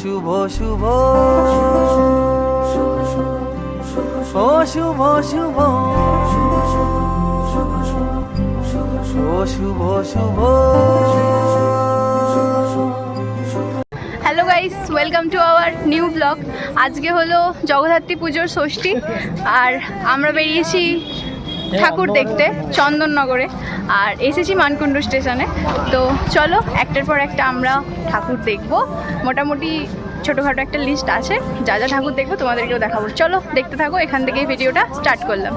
শুভ শুভ। ও শুভ শুভ। ও শুভ শুভ। Hello guys welcome to our new blog আজকে হলো জগদ্ধাত্রী পুজোর ষষ্ঠী, আর আমরা বেরিয়েছি ঠাকুর দেখতে চন্দননগরে আর এসেছি মানকুণ্ডু স্টেশনে তো চলো একটার পর একটা আমরা ঠাকুর দেখব মোটামুটি ছোটোখাটো একটা লিস্ট আছে যা যা ঠাকুর দেখবো তোমাদেরকেও দেখাবো চলো দেখতে থাকো এখান থেকেই ভিডিওটা স্টার্ট করলাম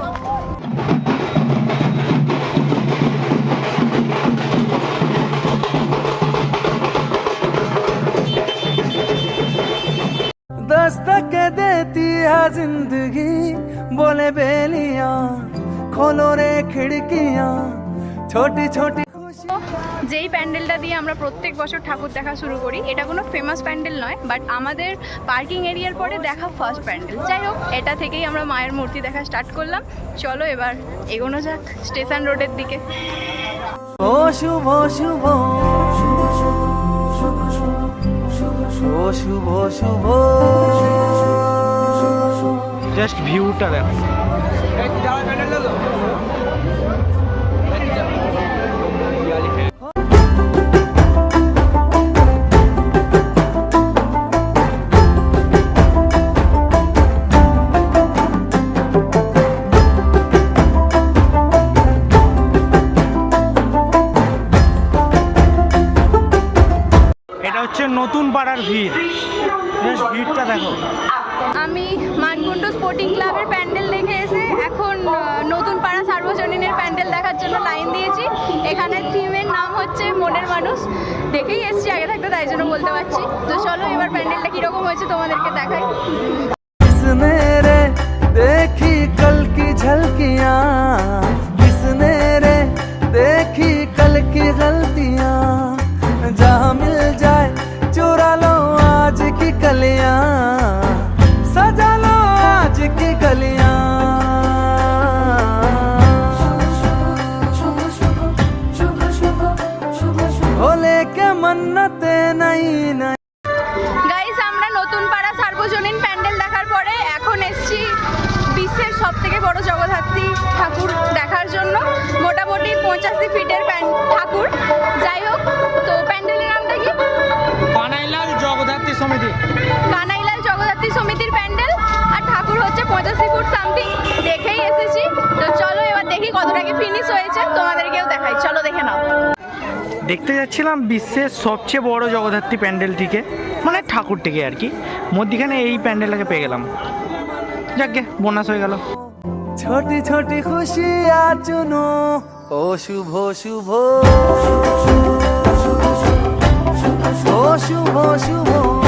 दस्तक देती है जिंदगी बोले बेलियां খোলো রে খিড়কিয়া ছোটি ছোটি যেই প্যান্ডেলটা দিয়ে আমরা প্রত্যেক বছর ঠাকুর দেখা শুরু করি এটা কোনো ফেমাস প্যান্ডেল নয় বাট আমাদের পার্কিং এরিয়ার পরে দেখা ফার্স্ট প্যান্ডেল। যাই হোক এটা থেকেই আমরা মায়ের মূর্তি দেখা স্টার্ট করলাম। চলো এবার এগোনো যাক স্টেশন রোডের দিকে। শুভ শুভ শুভ শুভ। জাস্ট ভিউটা দেখো। হচ্ছে নতুন পাড়ার ভিড়। আমি মানকুণ্ড স্পোর্টিং ক্লাবের প্যান্ডেল দেখে এসে এখন নতুন পাড়া সার্বজনীনের প্যান্ডেল দেখার জন্য লাইন দিয়েছি। এখানে থিমের নাম হচ্ছে মনের মানুষ। দেখেই এসছি আগে থাকতে তাই জন্য বলতে পারছি। তো চলো এবার প্যান্ডেলটা কীরকম হয়েছে তোমাদেরকে দেখাই। দেখি কল ঝলকিয়া কে মন্নতে নাই নাই। গাইস আমরা নতুন পাড়া সার্বজনীন প্যান্ডেল দেখার পরে এখন এসছি বিশ্বের সব থেকে বড় জগদ্ধাত্রী ঠাকুর দেখার জন্য। মোটামুটি পঁচাশি ফিটের ঠাকুর। যাই হোক তো প্যান্ডেলের নামটা কি কানাইলাল জগদ্ধাত্রী সমিতি। কানাইলাল জগদ্ধাত্রী সমিতির প্যান্ডেল। আর ঠাকুর হচ্ছে পঁচাশি ফুট সামথিং। দেখেই এসেছি। তো চলো এবার দেখি কতটা কি ফিনিশ হয়েছে। তোমাদেরকেও দেখাই। চলো দেখে নাও। দেখতে যাচ্ছিলাম বিশ্বের সবচেয়ে বড় জগদ্ধাত্রী প্যান্ডেলটিকে মানে ঠাকুরটিকে আর কি। মধ্যিখানে এই প্যান্ডেলটাকে পেয়ে গেলাম। যাকে বোনাস হয়ে গেল। ছোটি ছোটি খুশি আচুনো ও শুভ শুভ। ও শুভ শুভ।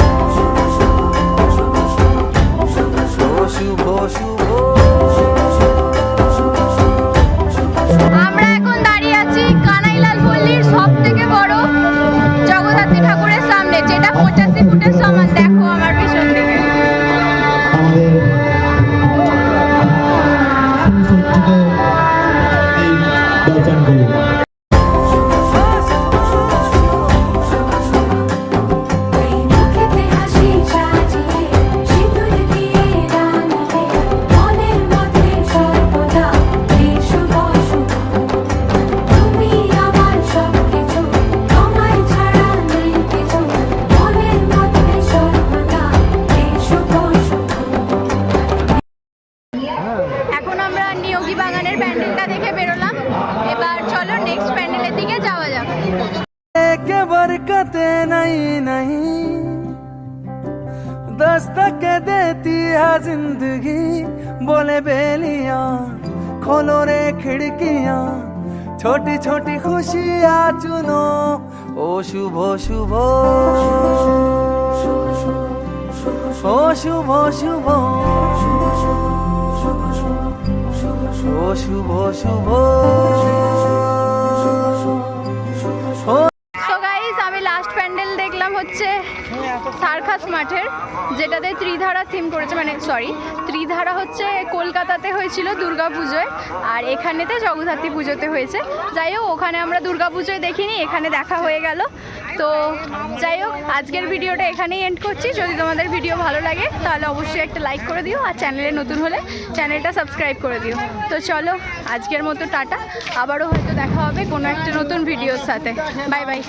के बरकते नहीं नहीं दस्तक देती है जिंदगी बोले बेलियां खोलो रे खिड़कियां छोटी छोटी खुशियाँ चुनो ओ शुभ शुभ ओ शुभ शुभ ও শুভ শুভ হচ্ছে সার্কাস মাঠের, যেটাতে ত্রিধারা থিম করেছে মানে সরি ত্রিধারা হচ্ছে কলকাতাতে হয়েছিল দুর্গা পুজোয়, আর এখানেতে জগদ্ধাত্রী পুজোতে হয়েছে। যাই হোক, ওখানে আমরা দুর্গা পুজোয় দেখিনি, এখানে দেখা হয়ে গেল। তো যাই হোক, আজকের ভিডিওটা এখানেই এন্ড করছি। যদি তোমাদের ভিডিও ভালো লাগে, তাহলে অবশ্যই একটা লাইক করে দিও, আর চ্যানেলে নতুন হলে চ্যানেলটা সাবস্ক্রাইব করে দিও। তো চলো, আজকের মতো টাটা। আবারও হয়তো দেখা হবে কোনো একটা নতুন ভিডিওর সাথে। Bye bye